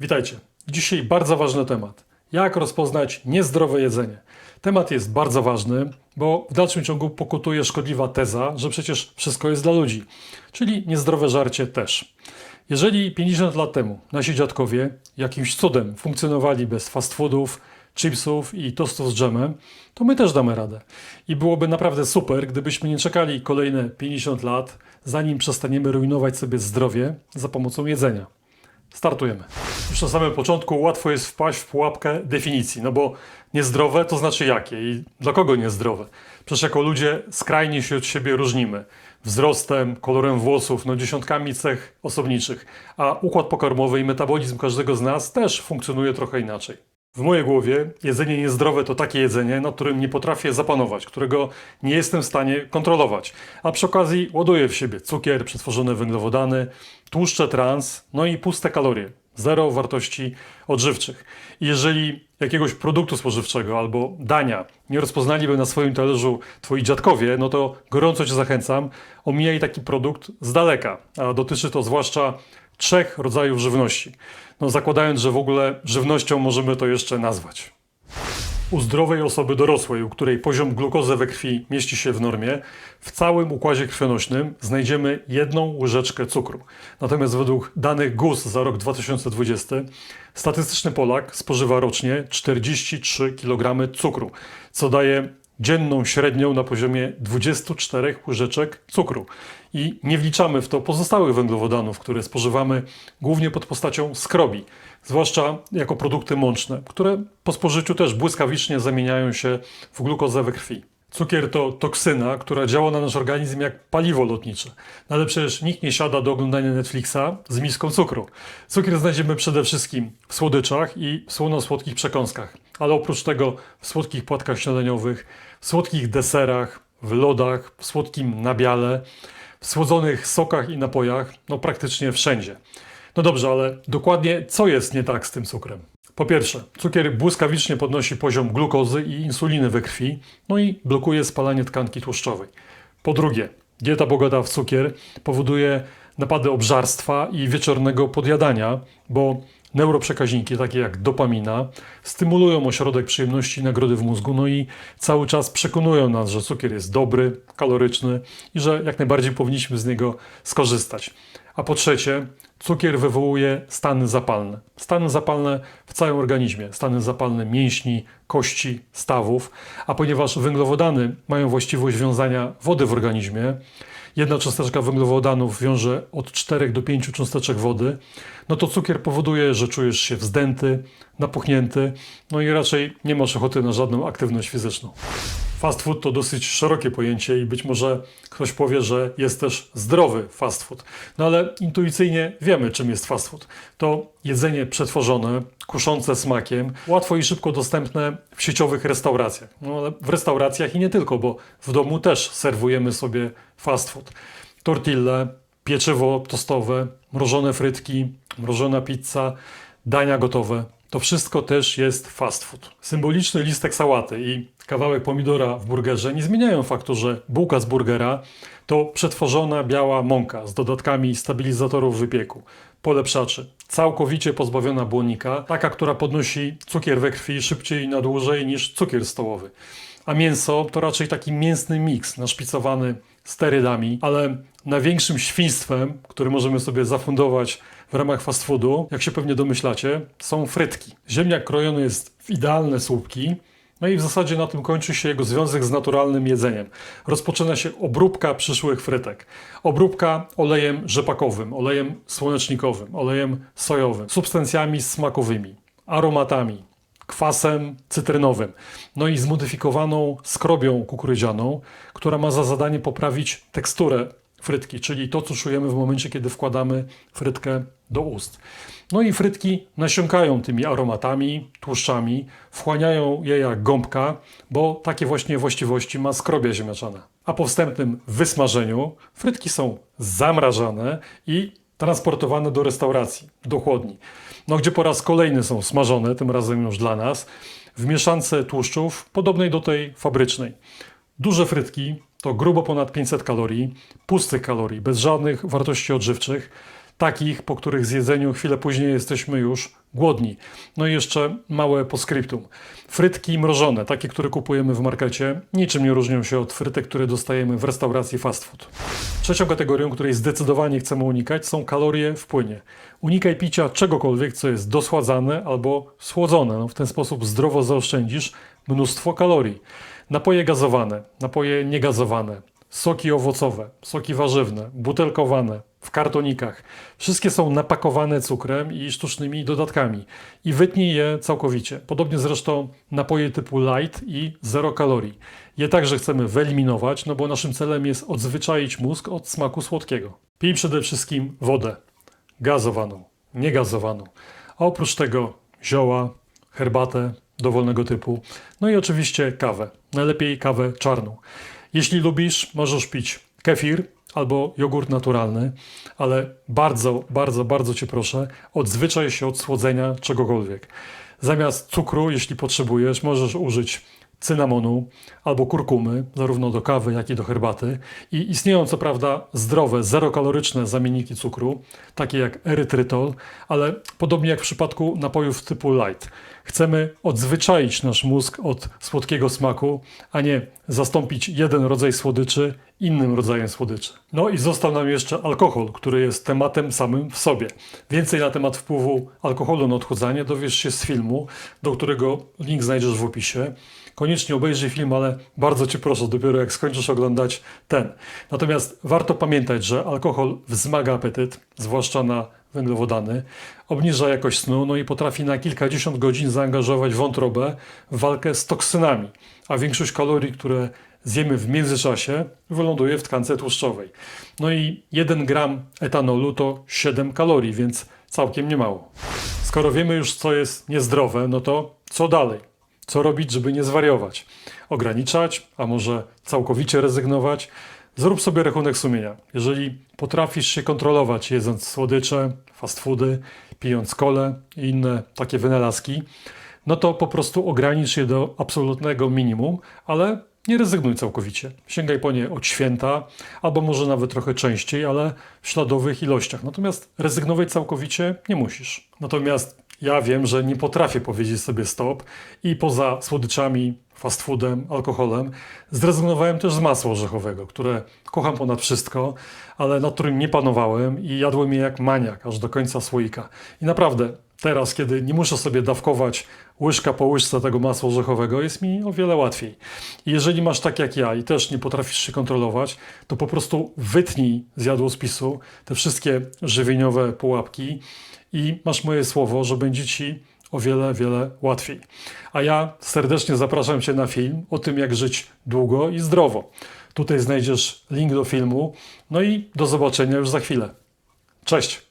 Witajcie. Dzisiaj bardzo ważny temat. Jak rozpoznać niezdrowe jedzenie? Temat jest bardzo ważny, bo w dalszym ciągu pokutuje szkodliwa teza, że przecież wszystko jest dla ludzi, czyli niezdrowe żarcie też. Jeżeli 50 lat temu nasi dziadkowie jakimś cudem funkcjonowali bez fast foodów, chipsów i tostów z dżemem, to my też damy radę. I byłoby naprawdę super, gdybyśmy nie czekali kolejne 50 lat, zanim przestaniemy rujnować sobie zdrowie za pomocą jedzenia. Startujemy. Już na samym początku łatwo jest wpaść w pułapkę definicji, no bo niezdrowe to znaczy jakie i dla kogo niezdrowe? Przecież jako ludzie skrajnie się od siebie różnimy. Wzrostem, kolorem włosów, no dziesiątkami cech osobniczych, a układ pokarmowy i metabolizm każdego z nas też funkcjonuje trochę inaczej. W mojej głowie jedzenie niezdrowe to takie jedzenie, nad którym nie potrafię zapanować, którego nie jestem w stanie kontrolować, a przy okazji ładuję w siebie cukier, przetworzone węglowodany, tłuszcze trans, no i puste kalorie. Zero wartości odżywczych. I jeżeli jakiegoś produktu spożywczego albo dania nie rozpoznaliby na swoim talerzu twoi dziadkowie, no to gorąco cię zachęcam, omijaj taki produkt z daleka. A dotyczy to zwłaszcza trzech rodzajów żywności. No zakładając, że w ogóle żywnością możemy to jeszcze nazwać. U zdrowej osoby dorosłej, u której poziom glukozy we krwi mieści się w normie, w całym układzie krwionośnym znajdziemy jedną łyżeczkę cukru. Natomiast według danych GUS za rok 2020 statystyczny Polak spożywa rocznie 43 kg cukru, co daje dzienną średnią na poziomie 24 łyżeczek cukru. I nie wliczamy w to pozostałych węglowodanów, które spożywamy głównie pod postacią skrobi, zwłaszcza jako produkty mączne, które po spożyciu też błyskawicznie zamieniają się w glukozę we krwi. Cukier to toksyna, która działa na nasz organizm jak paliwo lotnicze. No ale przecież nikt nie siada do oglądania Netflixa z miską cukru. Cukier znajdziemy przede wszystkim w słodyczach i słono-słodkich przekąskach, ale oprócz tego w słodkich płatkach śniadaniowych, w słodkich deserach, w lodach, w słodkim nabiale, w słodzonych sokach i napojach, no praktycznie wszędzie. No dobrze, ale dokładnie co jest nie tak z tym cukrem? Po pierwsze, cukier błyskawicznie podnosi poziom glukozy i insuliny we krwi, no i blokuje spalanie tkanki tłuszczowej. Po drugie, dieta bogata w cukier powoduje napady obżarstwa i wieczornego podjadania, bo neuroprzekaźniki, takie jak dopamina, stymulują ośrodek przyjemności i nagrody w mózgu, no i cały czas przekonują nas, że cukier jest dobry, kaloryczny i że jak najbardziej powinniśmy z niego skorzystać. A po trzecie, cukier wywołuje stany zapalne. Stany zapalne w całym organizmie, stany zapalne mięśni, kości, stawów, a ponieważ węglowodany mają właściwość wiązania wody w organizmie, jedna cząsteczka węglowodanów wiąże od 4 do 5 cząsteczek wody, no to cukier powoduje, że czujesz się wzdęty, napuchnięty, no i raczej nie masz ochoty na żadną aktywność fizyczną. Fast food to dosyć szerokie pojęcie i być może ktoś powie, że jest też zdrowy fast food. No ale intuicyjnie wiemy, czym jest fast food. To jedzenie przetworzone, kuszące smakiem, łatwo i szybko dostępne w sieciowych restauracjach. No ale w restauracjach i nie tylko, bo w domu też serwujemy sobie fast food. Tortille, pieczywo tostowe, mrożone frytki, mrożona pizza, dania gotowe. To wszystko też jest fast food. Symboliczny listek sałaty i kawałek pomidora w burgerze nie zmieniają faktu, że bułka z burgera to przetworzona biała mąka z dodatkami stabilizatorów wypieku, polepszaczy, całkowicie pozbawiona błonnika, taka, która podnosi cukier we krwi szybciej na dłużej niż cukier stołowy. A mięso to raczej taki mięsny miks naszpicowany sterydami, ale największym świństwem, który możemy sobie zafundować w ramach fast foodu, jak się pewnie domyślacie, są frytki. Ziemniak krojony jest w idealne słupki, no i w zasadzie na tym kończy się jego związek z naturalnym jedzeniem. Rozpoczyna się obróbka przyszłych frytek. Obróbka olejem rzepakowym, olejem słonecznikowym, olejem sojowym, substancjami smakowymi, aromatami, kwasem cytrynowym, no i zmodyfikowaną skrobią kukurydzianą, która ma za zadanie poprawić teksturę frytki, czyli to, co czujemy w momencie, kiedy wkładamy frytkę do ust. No i frytki nasiąkają tymi aromatami, tłuszczami, wchłaniają je jak gąbka, bo takie właśnie właściwości ma skrobia ziemniaczana. A po wstępnym wysmażeniu frytki są zamrażane i transportowane do restauracji, do chłodni. No gdzie po raz kolejny są smażone, tym razem już dla nas, w mieszance tłuszczów podobnej do tej fabrycznej. Duże frytki to grubo ponad 500 kalorii, pustych kalorii, bez żadnych wartości odżywczych. Takich, po których zjedzeniu chwilę później jesteśmy już głodni. No i jeszcze małe postscriptum. Frytki mrożone, takie, które kupujemy w markecie, niczym nie różnią się od frytek, które dostajemy w restauracji fast food. Trzecią kategorią, której zdecydowanie chcemy unikać, są kalorie w płynie. Unikaj picia czegokolwiek, co jest dosładzane albo słodzone. No, w ten sposób zdrowo zaoszczędzisz mnóstwo kalorii. Napoje gazowane, napoje niegazowane, soki owocowe, soki warzywne, butelkowane, w kartonikach. Wszystkie są napakowane cukrem i sztucznymi dodatkami. I wytnij je całkowicie. Podobnie zresztą napoje typu light i zero kalorii. Je także chcemy wyeliminować, no bo naszym celem jest odzwyczaić mózg od smaku słodkiego. Pij przede wszystkim wodę. Gazowaną, niegazowaną. A oprócz tego zioła, herbatę dowolnego typu. No i oczywiście kawę. Najlepiej kawę czarną. Jeśli lubisz, możesz pić kefir albo jogurt naturalny, ale bardzo, bardzo, bardzo cię proszę, odzwyczaj się od słodzenia czegokolwiek. Zamiast cukru, jeśli potrzebujesz, możesz użyć cynamonu albo kurkumy, zarówno do kawy, jak i do herbaty. I istnieją co prawda zdrowe, zerokaloryczne zamienniki cukru, takie jak erytrytol, ale podobnie jak w przypadku napojów typu light. Chcemy odzwyczaić nasz mózg od słodkiego smaku, a nie zastąpić jeden rodzaj słodyczy innym rodzajem słodyczy. No i został nam jeszcze alkohol, który jest tematem samym w sobie. Więcej na temat wpływu alkoholu na odchudzanie dowiesz się z filmu, do którego link znajdziesz w opisie. Koniecznie obejrzyj film, ale bardzo Cię proszę, dopiero jak skończysz oglądać ten. Natomiast warto pamiętać, że alkohol wzmaga apetyt, zwłaszcza na węglowodany, obniża jakość snu, no i potrafi na kilkadziesiąt godzin zaangażować wątrobę w walkę z toksynami, a większość kalorii, które zjemy w międzyczasie, wyląduje w tkance tłuszczowej. No i 1 gram etanolu to 7 kalorii, więc całkiem nie mało. Skoro wiemy już, co jest niezdrowe, no to co dalej? Co robić, żeby nie zwariować? Ograniczać, a może całkowicie rezygnować? Zrób sobie rachunek sumienia. Jeżeli potrafisz się kontrolować jedząc słodycze, fast foody, pijąc kole i inne takie wynalazki, no to po prostu ogranicz je do absolutnego minimum, ale nie rezygnuj całkowicie. Sięgaj po nie od święta, albo może nawet trochę częściej, ale w śladowych ilościach. Natomiast rezygnować całkowicie nie musisz. Natomiast ja wiem, że nie potrafię powiedzieć sobie stop i poza słodyczami, fast foodem, alkoholem zrezygnowałem też z masła orzechowego, które kocham ponad wszystko, ale nad którym nie panowałem i jadłem je jak maniak, aż do końca słoika. I naprawdę teraz, kiedy nie muszę sobie dawkować łyżka po łyżce tego masła orzechowego, jest mi o wiele łatwiej. I jeżeli masz tak jak ja i też nie potrafisz się kontrolować, to po prostu wytnij z jadłospisu te wszystkie żywieniowe pułapki i masz moje słowo, że będzie ci o wiele, wiele łatwiej. A ja serdecznie zapraszam Cię na film o tym, jak żyć długo i zdrowo. Tutaj znajdziesz link do filmu. No i do zobaczenia już za chwilę. Cześć!